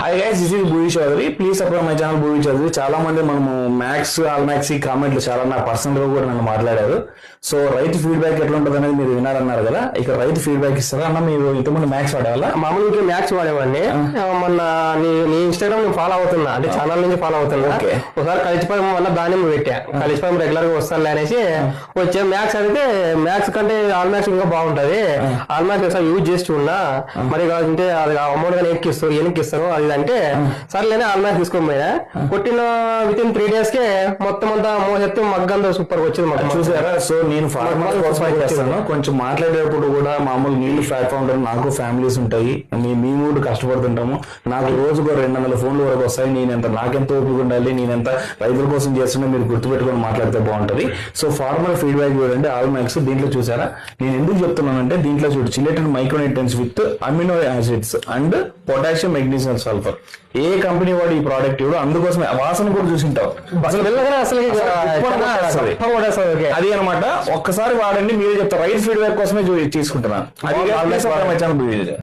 Hi guys is Bhuvi Chaudhary please support my channel Bhuvi Chaudhary చాలా మంది మనము maths all maths ఈ కామెంట్లు చాలా నా పర్సనల్గా కూడా నన్ను మాట్లాడారు. సో రైతు ఫీడ్బ్యాక్ ఎట్లా ఉంటుంది అనేది మీరు వినారన్నారు కదా? ఇక రైతు ఫీడ్బ్యాక్ ఇస్తారా? అన్న మీరు ఇంతకుముందు మ్యాథ్స్ వాడేవాళ్ళ? మామూలుగా మ్యాథ్స్ వాడేవాడిని. మొన్న నీ నీ ఇన్స్టాగ్రామ్ నేను ఫాలో అవుతున్నా. అంటే ఛానల్ నుంచి ఫాలో అవుతున్నా. ఒకసారి కలిసిపోయి వల్ల దానిమ్మ పెట్టా. కలిసిపోయి రెగ్యులర్గా వస్తాను అనేసి వచ్చే మ్యాథ్స్ అడిగితే మ్యాథ్స్ కంటే ఆల్ మ్యాథ్స్ ఇంకా బాగుంటది. ఆల్ మ్యాథ్స్ ఒకసారి యూజ్ చేసి చూడన్నా మరి కావాలంటే అది అమౌంట్గా వెనక్కి ఇస్తారు? వెనక్కి ఇస్తారు? అది అంటే సర్లేనే ఆల్ మ్యాథ్స్ తీసుకొని పోయినా. కొట్టిన విత్ ఇన్ త్రీ డేస్ కే మొత్తం అంతా మోసెత్తి మగ్గంతా సూపర్ వచ్చింది మాకు చూసారా? సో నేను ఫార్మర్ కోసం చేస్తాను కొంచెం మాట్లాడేటప్పుడు కూడా మామూలు నీళ్ళు ప్లాట్ఫామ్ ఉంటుంది నాకు ఫ్యామిలీస్ ఉంటాయి. మీ మీ కూడా కష్టపడుతుంటాము. నాకు రోజుకు రెండు వందల ఫోన్లు వరకు వస్తాయి. నేను ఎంత నాకెంత ఓపిక ఉండాలి? నేను ఎంత రైతుల కోసం చేస్తున్నా? మీరు గుర్తుపెట్టుకొని మాట్లాడితే బాగుంటది. సో ఫార్మర్ ఫీడ్బ్యాక్ చూడండి. ఆల్ మ్యాక్స్ దీంట్లో చూసారా? నేను ఎందుకు చెప్తున్నానంటే దీంట్లో చూడు chelated micronutrients with amino acids and potassium magnesium sulphur A company వాడు ఈ ప్రోడక్ట్ ఇవ్వడు? అందుకోసమే ఆ వాసన కూడా చూసింటావు. అసలు వెళ్ళగానే అది అనమాట ఒక్కసారి వాడండి మీరే చెప్తారు. రైట్ ఫీడ్బ్యాక్ కోసమే తీసుకుంటున్నాను అది